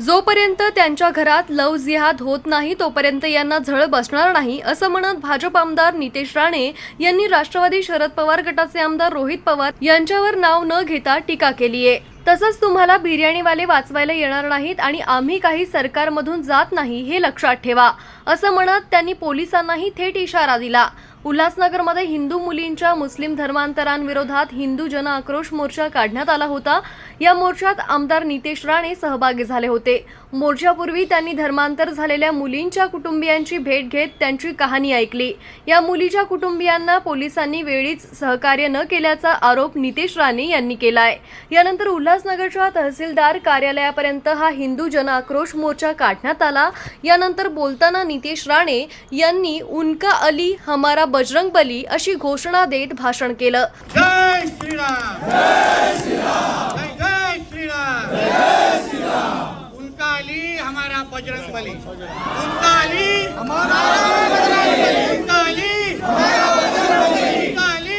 जोपर्यंत त्यांच्या घरात लव जिहाद होत नाही तोपर्यंत यांना झळ बसणार नाही असं म्हणत भाजप आमदार नितेश राणे यांनी राष्ट्रवादी शरद पवार गटाचे आमदार रोहित पवार यांच्यावर नाव न घेता टीका केली आहे. तसंच तुम्हाला बिर्याणीवाले वाचवायला येणार नाहीत आणि आम्ही काही सरकारमधून जात नाही हे लक्षात ठेवा असं म्हणत त्यांनी पोलिसांनाही थेट इशारा दिला. उल्हासनगरमध्ये हिंदू मुलींच्या मुस्लिम धर्मांतरांविरोधात हिंदू जन आक्रोश मोर्चा काढण्यात आला होता. या मोर्चात आमदार नितेश राणे सहभागी झाले होते. मोर्चापूर्वी त्यांनी धर्मांतर झालेल्या मुलींच्या कुटुंबियांची भेट घेत त्यांची कहाणी ऐकली. या मुलीच्या कुटुंबियांना पोलिसांनी वेळीच सहकार्य न केल्याचा आरोप नितेश राणे यांनी केलाय. यानंतर उल्हासनगरच्या तहसीलदार कार्यालयापर्यंत हा हिंदू जन आक्रोश मोर्चा काढण्यात आला. यानंतर बोलताना नितेश राणे यांनी उनका अली हमारा बजरंग बली अशी घोषणा देत भाषण केलं. जय श्रीराम. जय श्रीराम. जय श्रीराम जय श्रीराम उनका अली हमारा बजरंग बली उनका अली हमारा उनका अली उनका अली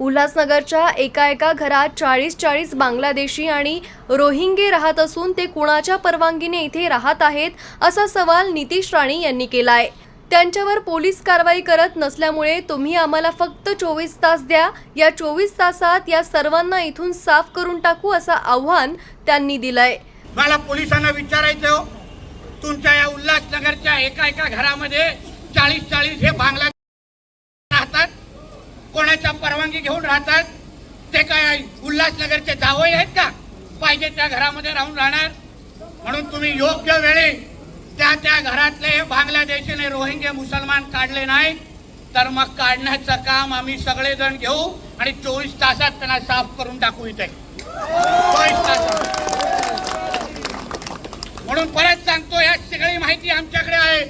उल्हासनगरच्या एका एका घरात चाळीस चाळीस बांगलादेशी आणि रोहिंगे राहत असून ते कुणाच्या परवानगीने इथे राहत आहेत असा सवाल नितीश राणे यांनी केलाय. त्यांच्यावर पोलीस कारवाई करत नसल्यामुळे तुम्ही आम्हाला फक्त चोवीस तास द्या. या चोवीस तासात या सर्वांना इथून साफ करून टाकू असं आव्हान त्यांनी दिलंय. मला पोलिसांना विचारायचं हो. तुमच्या या उल्हासनगरच्या एका एका घरामध्ये चाळीस चाळीस हे बांगला राहतात. कोणाच्या परवानगी घेऊन राहतात. ते काय उल्हासनगरचे जावई आहेत का? पाहिजे त्या घरामध्ये राहून राहणार. म्हणून तुम्ही योग्य वेळी त्या त्या घरातले हे बांगलादेशी रोहिंगे मुसलमान काढले नाही तर मग काढण्याचं काम आम्ही सगळेजण घेऊ आणि चोवीस तासात त्यांना साफ करून टाकू इथे. चोवीस तासात. म्हणून परत सांगतो या सगळी माहिती आमच्याकडे आहे.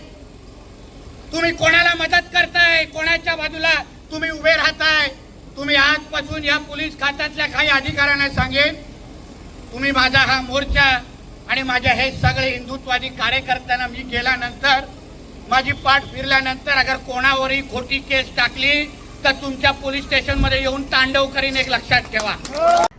तुम्ही कोणाला मदत करताय कोणाच्या बाजूला तुम्ही उभे राहताय तुम्ही आजपासून या पोलीस खात्यातल्या काही अधिकाऱ्यांना सांगेन. तुम्ही माझा हा मोर्चा आणि माझ्या हे सगळे हिंदुत्वादी कार्यकर्त्यांना मी गेल्यानंतर माझी पाठ फिरल्यानंतर अगर कोणावरही खोटी केस टाकली तर तुमच्या पोलीस स्टेशनमध्ये येऊन तांडव करीन एक लक्षात ठेवा.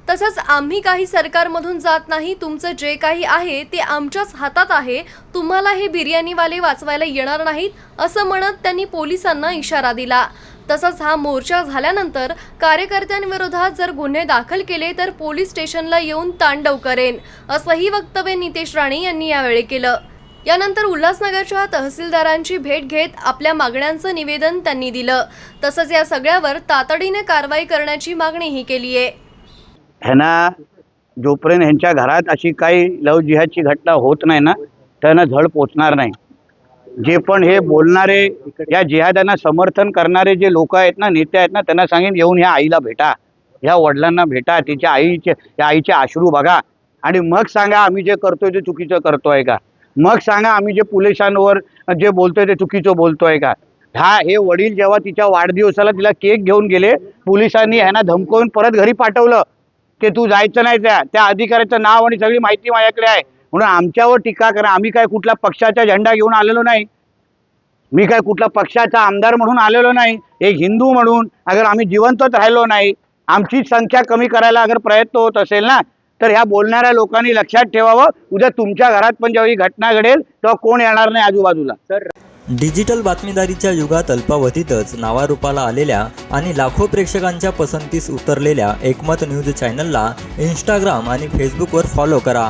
तसंच आम्ही काही सरकारमधून जात नाही तुमचं जे काही आहे ते आमच्याच हातात आहे तुम्हाला हे बिर्याणीवाले वाचवायला येणार नाहीत असं म्हणत त्यांनी पोलिसांना इशारा दिला. तसंच हा मोर्चा झाल्यानंतर कार्यकर्त्यांविरोधात जर गुन्हे दाखल केले तर पोलीस स्टेशनला येऊन तांडव करेन असंही वक्तव्य नितेश राणे यांनी यावेळी केलं. यानंतर उल्हासनगरच्या तहसीलदारांची भेट घेत आपल्या मागण्यांचं निवेदन त्यांनी दिलं. तसंच या सगळ्यावर तातडीने कारवाई करण्याची मागणीही केली आहे. ह्यांना जोपर्यंत ह्यांच्या घरात अशी काही लव जिहादची घटना होत नाही ना त्यांना झळ पोचणार नाही. जे पण हे बोलणारे या जिहादांना समर्थन करणारे जे लोक आहेत ना नेते आहेत ना त्यांना सांगेन येऊन ह्या आईला भेटा. ह्या वडिलांना भेटा तिच्या आईचे या आईचे अश्रू बघा. आणि मग सांगा आम्ही जे करतोय ते चुकीचं करतोय का? मग सांगा आम्ही जे पोलिसांवर जे बोलतोय ते चुकीचं बोलतोय का? हा हे वडील जेव्हा तिच्या वाढदिवसाला तिला केक घेऊन गेले पोलिसांनी ह्यांना धमकवून परत घरी पाठवलं. की तू जायचं नाही त्या त्या अधिकाऱ्याचं नाव आणि सगळी माहिती माझ्याकडे आहे. म्हणून आमच्यावर टीका करा. आम्ही काय कुठला पक्षाचा झेंडा घेऊन आलेलो नाही. मी काय कुठला पक्षाचा आमदार म्हणून आलेलो नाही. एक हिंदू म्हणून अगर आम्ही जिवंतच राहिलो नाही आमची संख्या कमी करायला अगर प्रयत्न होत असेल ना तर ह्या बोलणाऱ्या लोकांनी लक्षात ठेवावं. उद्या तुमच्या घरात पण जेव्हा ही घटना घडेल तेव्हा कोण येणार नाही आजूबाजूला. डिजिटल बातमीदारीच्या युगात अल्पावधीतच नावारूपाला आलेल्या आणि लाखो प्रेक्षकांच्या पसंतीस उतरलेल्या एकमत न्यूज चॅनलला इंस्टाग्राम आणि फेसबुकवर फॉलो करा.